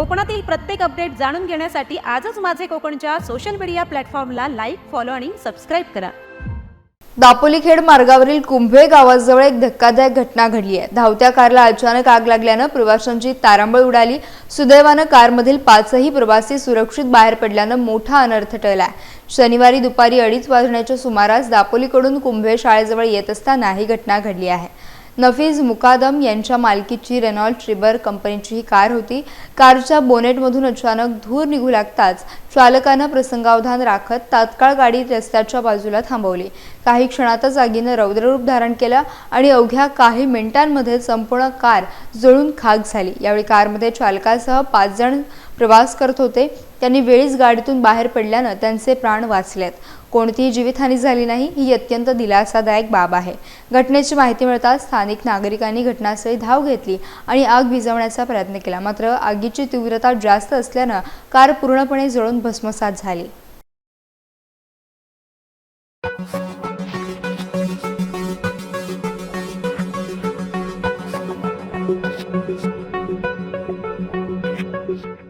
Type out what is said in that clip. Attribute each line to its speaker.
Speaker 1: कोकणातील प्रत्येक अपडेट जाणून घेण्यासाठी आजच माझे कोकणच्या सोशल मीडिया प्लॅटफॉर्मला लाईक फॉलो आणि सबस्क्राईब करा.
Speaker 2: दापोलीखेड मार्गावरील कुंभे गावाजवळ एक धक्कादायक घटना घडली आहे. धावत्या कारला अचानक आग लागल्यानं प्रवाशांची तारांबळ उडाली. सुदैवानं कारमधील पाचही प्रवासी सुरक्षित बाहेर पडल्यानं मोठा अनर्थ टळला शनिवारी दुपारी अडीच वाजण्याच्या सुमारास दापोलीकडून कुंभे शाळेजवळ येत असताना ही घटना घडली आहे. नफीज मुकादम यांच्या मालकीची रेनॉल्ड ट्रिबर कंपनीची ही कार होती. कारच्या बोनेटमधून अचानक धूर निघू लागताच चालकानं प्रसंगावधान राखत तात्काळ गाडी रस्त्याच्या बाजूला थांबवली. काही क्षणातच आगीनं रौद्ररूप धारण केलं आणि अवघ्या काही मिनिटांमध्ये संपूर्ण कार जळून खाक झाली. यावेळी कारमध्ये चालकासह पाच जण प्रवास करत होते. त्यांनी वेळीच गाडीतून बाहेर पडल्यानं त्यांचे प्राण वाचलेत. कोणतीही जीवितहानी झाली नाही ही अत्यंत दिलासादायक बाब आहे. घटनेची माहिती मिळताच स्थानिक नागरिकांनी घटनास्थळी धाव घेतली आणि आग विझवण्याचा प्रयत्न केला. मात्र आगीची तीव्रता जास्त असल्यानं कार पूर्णपणे जळून भस्मसात झाली.
Speaker 3: Thank you.